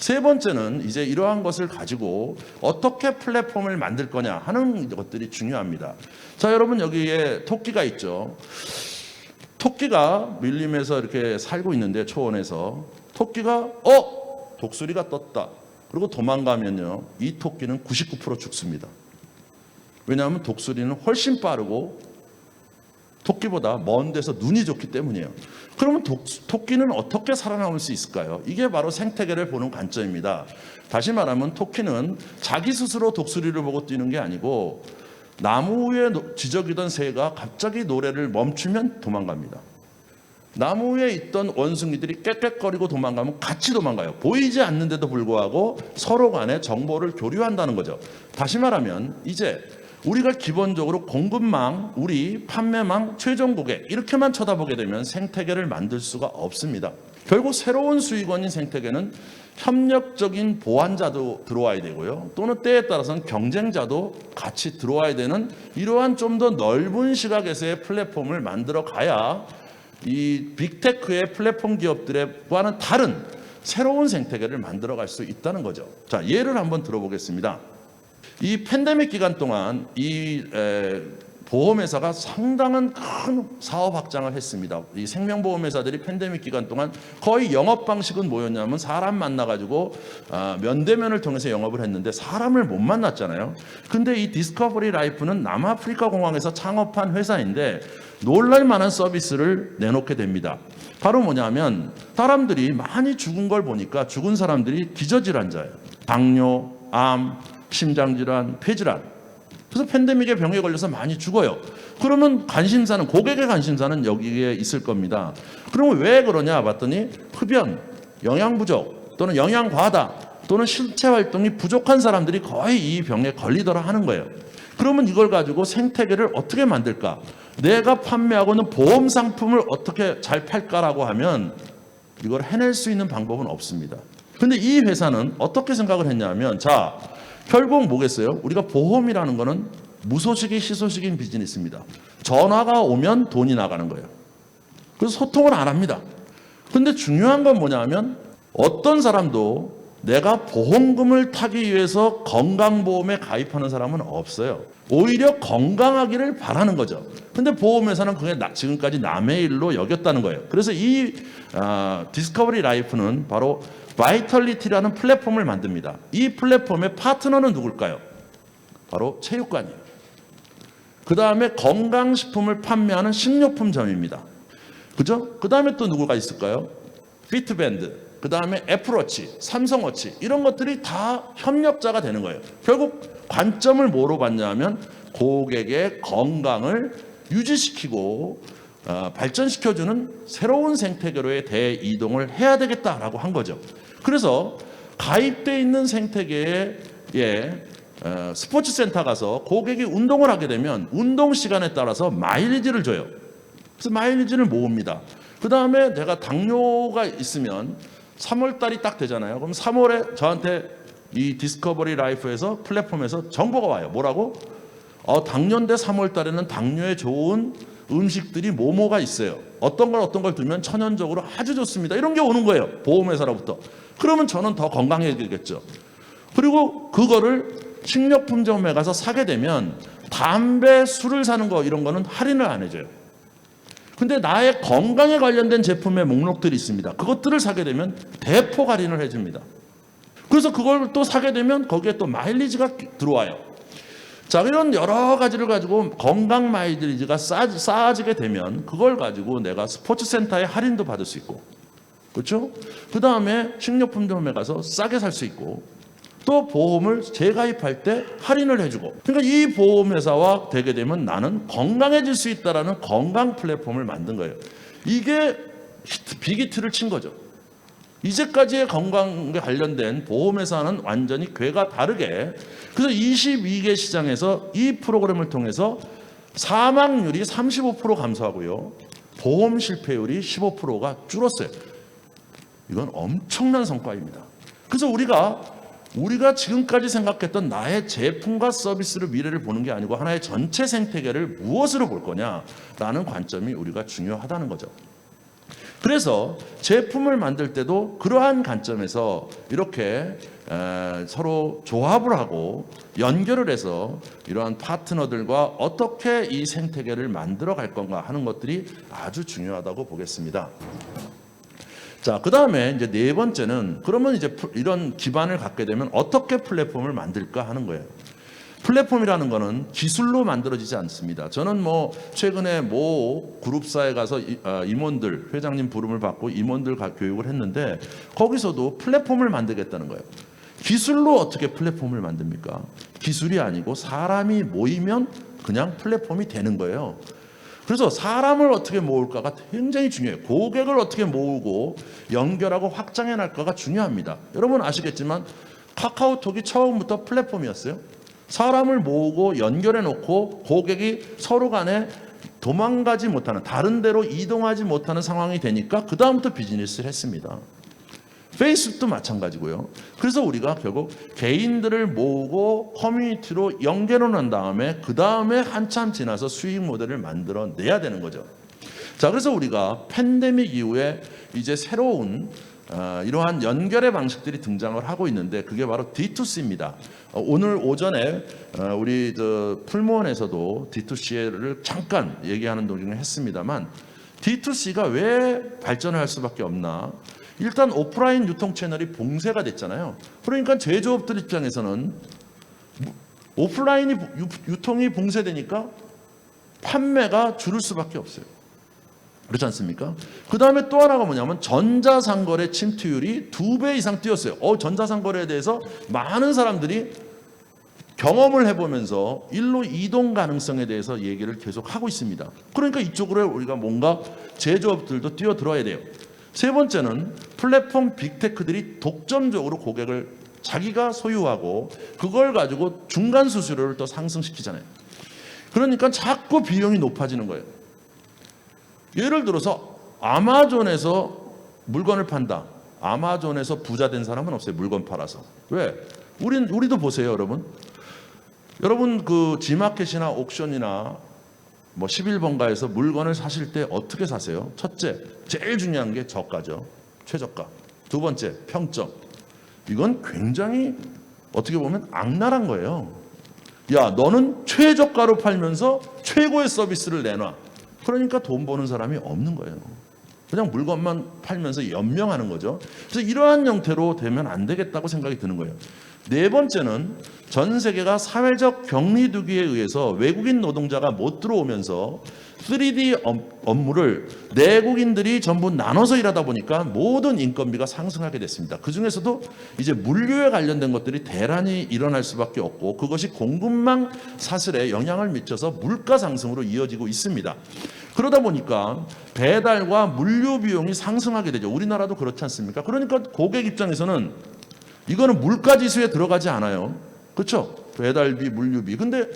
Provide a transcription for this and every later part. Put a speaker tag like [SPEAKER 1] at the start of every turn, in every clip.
[SPEAKER 1] 세 번째는 이제 이러한 것을 가지고 어떻게 플랫폼을 만들 거냐 하는 것들이 중요합니다. 자, 여러분 여기에 토끼가 있죠. 토끼가 밀림에서 이렇게 살고 있는데 초원에서 토끼가 어 독수리가 떴다. 그리고 도망가면요 이 토끼는 99% 죽습니다. 왜냐하면 독수리는 훨씬 빠르고 토끼보다 먼 데서 눈이 좋기 때문이에요. 그러면 독, 토끼는 어떻게 살아남을 수 있을까요? 이게 바로 생태계를 보는 관점입니다. 다시 말하면 토끼는 자기 스스로 독수리를 보고 뛰는 게 아니고 나무 위에 노- 지저귀던 새가 갑자기 노래를 멈추면 도망갑니다. 나무 위에 있던 원숭이들이 깨끗거리고 도망가면 같이 도망가요. 보이지 않는데도 불구하고 서로 간에 정보를 교류한다는 거죠. 다시 말하면 이제 우리가 기본적으로 공급망, 우리 판매망, 최종 고객 이렇게만 쳐다보게 되면 생태계를 만들 수가 없습니다. 결국 새로운 수익원인 생태계는 협력적인 보완자도 들어와야 되고요. 또는 때에 따라서는 경쟁자도 같이 들어와야 되는 이러한 좀 더 넓은 시각에서의 플랫폼을 만들어 가야 이 빅테크의 플랫폼 기업들과는 다른 새로운 생태계를 만들어 갈 수 있다는 거죠. 자, 예를 한번 들어보겠습니다. 이 팬데믹 기간 동안 이 에, 보험회사가 상당한 큰 사업 확장을 했습니다. 이 생명보험회사들이 팬데믹 기간 동안 거의 영업 방식은 뭐였냐면 사람 만나가지고 아, 면대면을 통해서 영업을 했는데 사람을 못 만났잖아요. 근데 이 디스커버리 라이프는 남아프리카 공항에서 창업한 회사인데 놀랄 만한 서비스를 내놓게 됩니다. 바로 뭐냐면 사람들이 많이 죽은 걸 보니까 죽은 사람들이 기저질환자예요. 당뇨, 암, 심장질환, 폐질환. 그래서 팬데믹에 병에 걸려서 많이 죽어요. 그러면 관심사는 고객의 관심사는 여기에 있을 겁니다. 그러면 왜 그러냐 봤더니 흡연, 영양 부족 또는 영양 과다 또는 신체 활동이 부족한 사람들이 거의 이 병에 걸리더라 하는 거예요. 그러면 이걸 가지고 생태계를 어떻게 만들까? 내가 판매하고 있는 보험 상품을 어떻게 잘 팔까라고 하면 이걸 해낼 수 있는 방법은 없습니다. 근데 이 회사는 어떻게 생각을 했냐면 자, 결국 뭐겠어요? 우리가 보험이라는 거는 무소식이 희소식인 비즈니스입니다. 전화가 오면 돈이 나가는 거예요. 그래서 소통을 안 합니다. 근데 중요한 건 뭐냐면 어떤 사람도 내가 보험금을 타기 위해서 건강보험에 가입하는 사람은 없어요. 오히려 건강하기를 바라는 거죠. 근데 보험회사는 그게 나- 지금까지 남의 일로 여겼다는 거예요. 그래서 이 아, 디스커버리 라이프는 바로 바이털리티라는 플랫폼을 만듭니다. 이 플랫폼의 파트너는 누굴까요? 바로 체육관이에요. 그 다음에 건강식품을 판매하는 식료품점입니다. 그죠? 그 다음에 또 누구가 있을까요? 피트밴드, 그 다음에 애플워치, 삼성워치 이런 것들이 다 협력자가 되는 거예요. 결국 관점을 뭐로 봤냐면 고객의 건강을 유지시키고 어, 발전시켜주는 새로운 생태계로의 대이동을 해야 되겠다라고 한 거죠. 그래서 가입돼 있는 생태계에 예, 어, 스포츠 센터 가서 고객이 운동을 하게 되면 운동 시간에 따라서 마일리지를 줘요. 그래서 마일리지를 모읍니다. 그 다음에 내가 당뇨가 있으면 3월 달이 딱 되잖아요. 그럼 3월에 저한테 이 디스커버리 라이프에서 플랫폼에서 정보가 와요. 뭐라고? 어, 당년대 3월 달에는 당뇨에 좋은 음식들이 뭐뭐가 있어요. 어떤 걸 어떤 걸 두면 천연적으로 아주 좋습니다. 이런 게 오는 거예요. 보험회사로부터. 그러면 저는 더 건강해지겠죠. 그리고 그거를 식료품점에 가서 사게 되면 담배, 술을 사는 거 이런 거는 할인을 안 해줘요. 근데 나의 건강에 관련된 제품의 목록들이 있습니다. 그것들을 사게 되면 대폭 할인을 해줍니다. 그래서 그걸 또 사게 되면 거기에 또 마일리지가 들어와요. 자, 이런 여러 가지를 가지고 건강 마일리지가 쌓, 쌓아지게 되면 그걸 가지고 내가 스포츠 센터에 할인도 받을 수 있고, 그렇죠? 그 다음에 식료품점에 가서 싸게 살 수 있고, 또 보험을 재가입할 때 할인을 해주고, 그러니까 이 보험회사와 되게 되면 나는 건강해질 수 있다라는 건강 플랫폼을 만든 거예요. 이게 빅히트를 친 거죠. 이제까지의 건강에 관련된 보험회사는 완전히 궤가 다르게 그래서 22개 시장에서 이 프로그램을 통해서 사망률이 35% 감소하고요. 보험 실패율이 15%가 줄었어요. 이건 엄청난 성과입니다. 그래서 우리가 우리가 지금까지 생각했던 나의 제품과 서비스를 미래를 보는 게 아니고 하나의 전체 생태계를 무엇으로 볼 거냐라는 관점이 우리가 중요하다는 거죠. 그래서 제품을 만들 때도 그러한 관점에서 이렇게 에, 서로 조합을 하고 연결을 해서 이러한 파트너들과 어떻게 이 생태계를 만들어 갈 건가 하는 것들이 아주 중요하다고 보겠습니다. 자, 그 다음에 이제 네 번째는 그러면 이제 플- 이런 기반을 갖게 되면 어떻게 플랫폼을 만들까 하는 거예요. 플랫폼이라는 거는 기술로 만들어지지 않습니다. 저는 뭐 최근에 모 그룹사에 가서 이- 아, 임원들 회장님 부름을 받고 임원들 가- 교육을 했는데 거기서도 플랫폼을 만들겠다는 거예요. 기술로 어떻게 플랫폼을 만듭니까? 기술이 아니고 사람이 모이면 그냥 플랫폼이 되는 거예요. 그래서 사람을 어떻게 모을까가 굉장히 중요해요. 고객을 어떻게 모으고 연결하고 확장해 날까가 중요합니다. 여러분 아시겠지만 카카오톡이 처음부터 플랫폼이었어요. 사람을 모으고 연결해 놓고 고객이 서로 간에 도망가지 못하는 다른 데로 이동하지 못하는 상황이 되니까 그 다음부터 비즈니스를 했습니다. 페이스북도 마찬가지고요. 그래서 우리가 결국 개인들을 모으고 커뮤니티로 연결을 한 다음에 그 다음에 한참 지나서 수익 모델을 만들어 내야 되는 거죠. 자, 그래서 우리가 팬데믹 이후에 이제 새로운 어, 이러한 연결의 방식들이 등장을 하고 있는데 그게 바로 D2C입니다. 어, 오늘 오전에 어, 우리 저 풀무원에서도 D2C를 잠깐 얘기하는 도중에 했습니다만 D2C가 왜 발전을 할 수밖에 없나? 일단 오프라인 유통 채널이 봉쇄가 됐잖아요. 그러니까 제조업들 입장에서는 오프라인이 유- 유통이 봉쇄되니까 판매가 줄을 수밖에 없어요. 그렇지 않습니까? 그 다음에 또 하나가 뭐냐면 전자상거래 침투율이 두 배 이상 뛰었어요. 어, 전자상거래에 대해서 많은 사람들이 경험을 해보면서 일로 이동 가능성에 대해서 얘기를 계속 하고 있습니다. 그러니까 이쪽으로 우리가 뭔가 제조업들도 뛰어들어야 돼요. 세 번째는 플랫폼 빅테크들이 독점적으로 고객을 자기가 소유하고 그걸 가지고 중간 수수료를 또 상승시키잖아요. 그러니까 자꾸 비용이 높아지는 거예요. 예를 들어서 아마존에서 물건을 판다. 아마존에서 부자 된 사람은 없어요. 물건 팔아서. 왜? 우린 우리도 보세요, 여러분. 여러분 그 지마켓이나 옥션이나 뭐 11번가에서 물건을 사실 때 어떻게 사세요? 첫째, 제일 중요한 게 저가죠. 최저가. 두 번째, 평점. 이건 굉장히 어떻게 보면 악랄한 거예요. 야, 너는 최저가로 팔면서 최고의 서비스를 내놔. 그러니까 돈 버는 사람이 없는 거예요. 그냥 물건만 팔면서 연명하는 거죠. 그래서 이러한 형태로 되면 안 되겠다고 생각이 드는 거예요. 네 번째는 전 세계가 사회적 격리두기에 의해서 외국인 노동자가 못 들어오면서 3D 업- 업무를 내국인들이 전부 나눠서 일하다 보니까 모든 인건비가 상승하게 됐습니다. 그 중에서도 이제 물류에 관련된 것들이 대란이 일어날 수밖에 없고 그것이 공급망 사슬에 영향을 미쳐서 물가 상승으로 이어지고 있습니다. 그러다 보니까 배달과 물류 비용이 상승하게 되죠. 우리나라도 그렇지 않습니까? 그러니까 고객 입장에서는 이거는 물가 지수에 들어가지 않아요. 그렇죠? 배달비, 물류비. 근데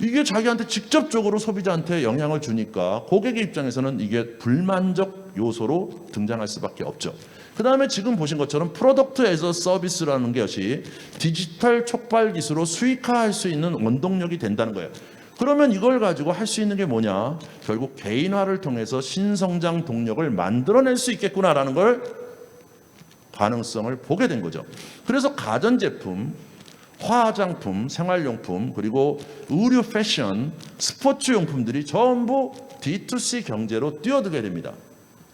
[SPEAKER 1] 이게 자기한테 직접적으로 소비자한테 영향을 주니까 고객의 입장에서는 이게 불만족 요소로 등장할 수밖에 없죠. 그 다음에 지금 보신 것처럼 프로덕트 에서 서비스라는 것이 디지털 촉발 기술로 수익화할 수 있는 원동력이 된다는 거예요. 그러면 이걸 가지고 할 수 있는 게 뭐냐? 결국 개인화를 통해서 신성장 동력을 만들어낼 수 있겠구나라는 걸 가능성을 보게 된 거죠. 그래서 가전제품, 화장품, 생활용품, 그리고 의류 패션, 스포츠 용품들이 전부 D2C 경제로 뛰어들게 됩니다.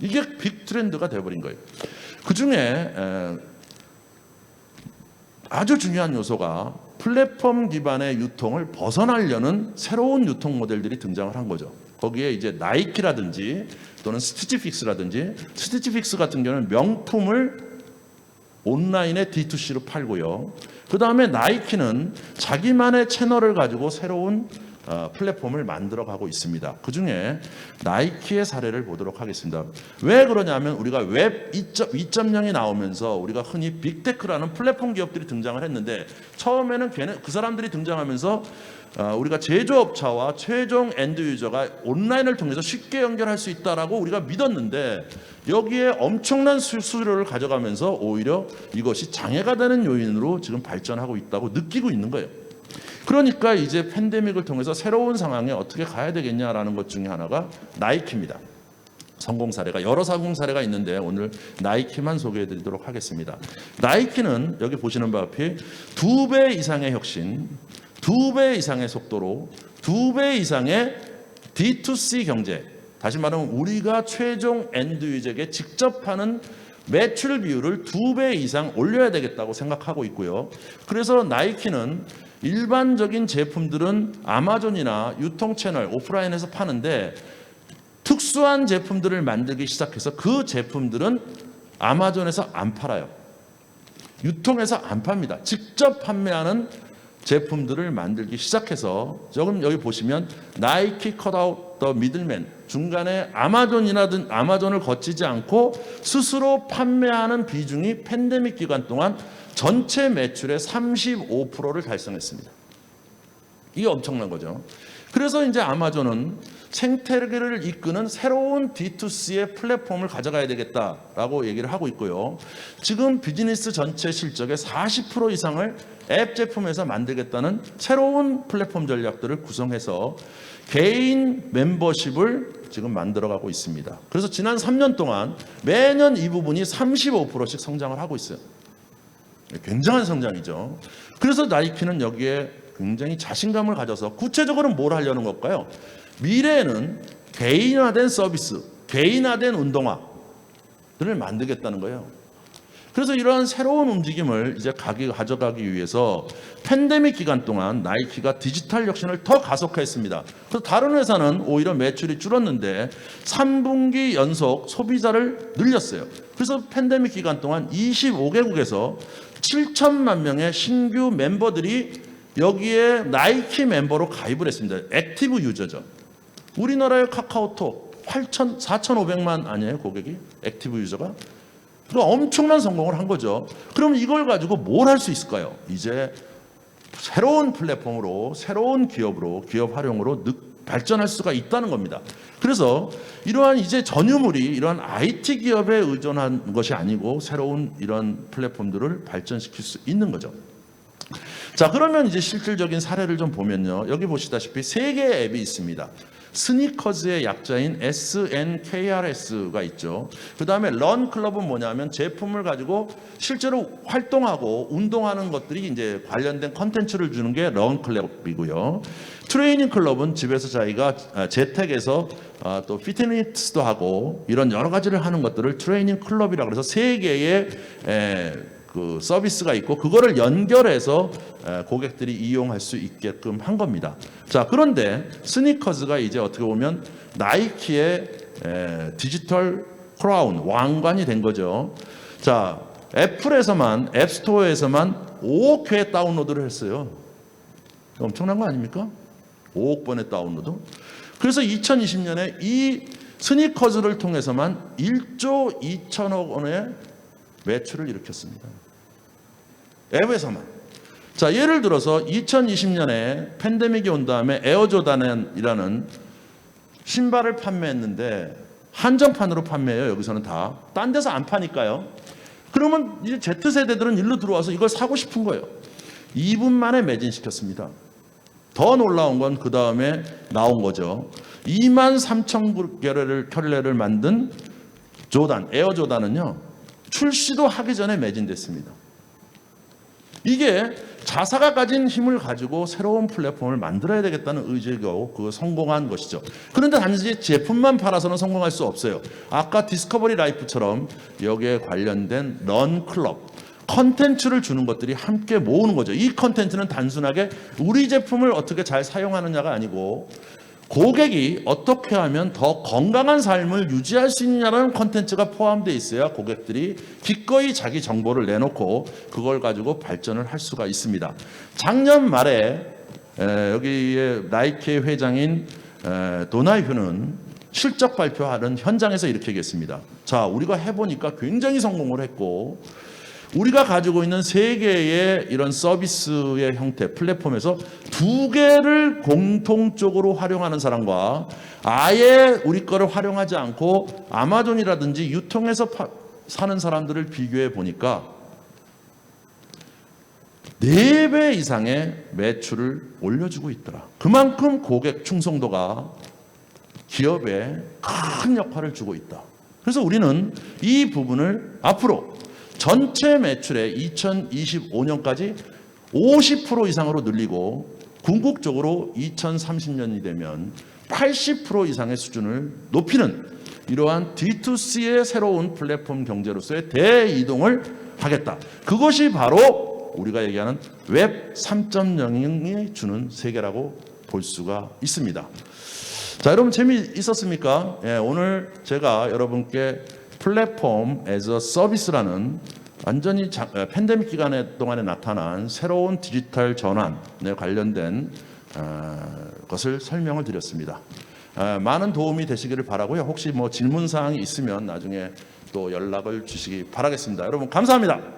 [SPEAKER 1] 이게 빅 트렌드가 되어버린 거예요. 그 중에 아주 중요한 요소가 플랫폼 기반의 유통을 벗어나려는 새로운 유통 모델들이 등장을 한 거죠. 거기에 이제 나이키라든지 또는 스티치픽스라든지 스티치픽스 같은 경우는 명품을 온라인에 D2C로 팔고요. 그 다음에 나이키는 자기만의 채널을 가지고 새로운 어, 플랫폼을 만들어 가고 있습니다. 그 중에 나이키의 사례를 보도록 하겠습니다. 왜 그러냐면 우리가 웹 2.0이 나오면서 우리가 흔히 빅테크라는 플랫폼 기업들이 등장을 했는데 처음에는 걔네 그 사람들이 등장하면서 어, 우리가 제조업자와 최종 엔드 유저가 온라인을 통해서 쉽게 연결할 수 있다라고 우리가 믿었는데 여기에 엄청난 수수료를 가져가면서 오히려 이것이 장애가 되는 요인으로 지금 발전하고 있다고 느끼고 있는 거예요. 그러니까 이제 팬데믹을 통해서 새로운 상황에 어떻게 가야 되겠냐라는 것 중에 하나가 나이키입니다. 성공 사례가 여러 성공 사례가 있는데 오늘 나이키만 소개해 드리도록 하겠습니다. 나이키는 여기 보시는 바와 같이 두배 이상의 혁신, 두 배 이상의 속도로 두 배 이상의 D2C 경제, 다시 말하면 우리가 최종 엔드 유저에게 직접 하는 매출 비율을 두 배 이상 올려야 되겠다고 생각하고 있고요. 그래서 나이키는 일반적인 제품들은 아마존이나 유통 채널 오프라인에서 파는데 특수한 제품들을 만들기 시작해서 그 제품들은 아마존에서 안 팔아요. 유통해서 안 팝니다. 직접 판매하는 제품들을 만들기 시작해서 조금 여기 보시면 나이키 컷아웃 더 미들맨 중간에 아마존이라든 아마존을 거치지 않고 스스로 판매하는 비중이 팬데믹 기간 동안 전체 매출의 35%를 달성했습니다. 이게 엄청난 거죠. 그래서 이제 아마존은 생태계를 이끄는 새로운 D2C의 플랫폼을 가져가야 되겠다라고 얘기를 하고 있고요. 지금 비즈니스 전체 실적의 40% 이상을 앱 제품에서 만들겠다는 새로운 플랫폼 전략들을 구성해서 개인 멤버십을 지금 만들어가고 있습니다. 그래서 지난 3년 동안 매년 이 부분이 35%씩 성장을 하고 있어요. 굉장한 성장이죠. 그래서 나이키는 여기에 굉장히 자신감을 가져서 구체적으로 뭘 하려는 걸까요? 미래에는 개인화된 서비스, 개인화된 운동화들을 만들겠다는 거예요. 그래서 이러한 새로운 움직임을 이제 가기, 가져가기 위해서 팬데믹 기간 동안 나이키가 디지털 혁신을 더 가속화했습니다. 그래서 다른 회사는 오히려 매출이 줄었는데 3분기 연속 소비자를 늘렸어요. 그래서 팬데믹 기간 동안 25개국에서 7천만 명의 신규 멤버들이 여기에 나이키 멤버로 가입을 했습니다. 액티브 유저죠. 우리나라의 카카오톡 8천, 4,500만 아니에요 고객이 액티브 유저가? 그 엄청난 성공을 한 거죠. 그럼 이걸 가지고 뭘 할 수 있을까요? 이제 새로운 플랫폼으로 새로운 기업으로 기업 활용으로 늑- 발전할 수가 있다는 겁니다. 그래서 이러한 이제 전유물이 이러한 IT 기업에 의존한 것이 아니고 새로운 이런 플랫폼들을 발전시킬 수 있는 거죠. 자, 그러면 이제 실질적인 사례를 좀 보면요. 여기 보시다시피 세 개의 앱이 있습니다. 스니커즈의 약자인 SNKRS가 있죠. 그 다음에 런 클럽은 뭐냐면 제품을 가지고 실제로 활동하고 운동하는 것들이 이제 관련된 컨텐츠를 주는 게 런 클럽이고요. 트레이닝 클럽은 집에서 자기가 아, 재택에서 아, 또 피트니스도 하고 이런 여러 가지를 하는 것들을 트레이닝 클럽이라고 해서 세 개의 에, 그 서비스가 있고 그거를 연결해서 에, 고객들이 이용할 수 있게끔 한 겁니다. 자 그런데 스니커즈가 이제 어떻게 보면 나이키의 에, 디지털 크라운 왕관이 된 거죠. 자 애플에서만 앱스토어에서만 5억 회 다운로드를 했어요. 엄청난 거 아닙니까? 5억 번의 다운로드. 그래서 2020년에 이 스니커즈를 통해서만 1조 2천억 원의 매출을 일으켰습니다. 앱에서만. 자, 예를 들어서 2020년에 팬데믹이 온 다음에 에어조단이라는 신발을 판매했는데 한정판으로 판매해요. 여기서는 다. 딴 데서 안 파니까요. 그러면 이제 Z세대들은 일로 들어와서 이걸 사고 싶은 거예요. 2분 만에 매진시켰습니다. 더 놀라운 건 그 다음에 나온 거죠. 2만 3천 개를 켤레를 만든 조단, 에어 조단은요, 출시도 하기 전에 매진됐습니다. 이게 자사가 가진 힘을 가지고 새로운 플랫폼을 만들어야 되겠다는 의지고 그 성공한 것이죠. 그런데 단지 제품만 팔아서는 성공할 수 없어요. 아까 디스커버리 라이프처럼 여기에 관련된 런 클럽 컨텐츠를 주는 것들이 함께 모으는 거죠. 이 컨텐츠는 단순하게 우리 제품을 어떻게 잘 사용하느냐가 아니고 고객이 어떻게 하면 더 건강한 삶을 유지할 수 있느냐라는 컨텐츠가 포함되어 있어야 고객들이 기꺼이 자기 정보를 내놓고 그걸 가지고 발전을 할 수가 있습니다. 작년 말에 에, 여기에 나이키 회장인 에, 도나휴는 실적 발표하는 현장에서 이렇게 얘기했습니다. 자, 우리가 해보니까 굉장히 성공을 했고 우리가 가지고 있는 세 개의 이런 서비스의 형태 플랫폼에서 두 개를 공통적으로 활용하는 사람과 아예 우리 거를 활용하지 않고 아마존이라든지 유통해서 파- 사는 사람들을 비교해 보니까 네배 이상의 매출을 올려주고 있더라. 그만큼 고객 충성도가 기업에 큰 역할을 주고 있다. 그래서 우리는 이 부분을 앞으로 전체 매출의 2025년까지 50% 이상으로 늘리고 궁극적으로 2030년이 되면 80% 이상의 수준을 높이는 이러한 D2C의 새로운 플랫폼 경제로서의 대이동을 하겠다. 그것이 바로 우리가 얘기하는 웹 3.0이 주는 세계라고 볼 수가 있습니다. 자, 여러분 재미있었습니까? 예, 오늘 제가 여러분께 플랫폼 a 서비스라는 완전히 자- 에, 팬데믹 기간에 동안에 나타난 새로운 디지털 전환에 관련된 어, 것을 설명을 드렸습니다. 어, 많은 도움이 되시기를 바라고요. 혹시 뭐 질문 사항이 있으면 나중에 또 연락을 주시기 바라겠습니다. 여러분 감사합니다.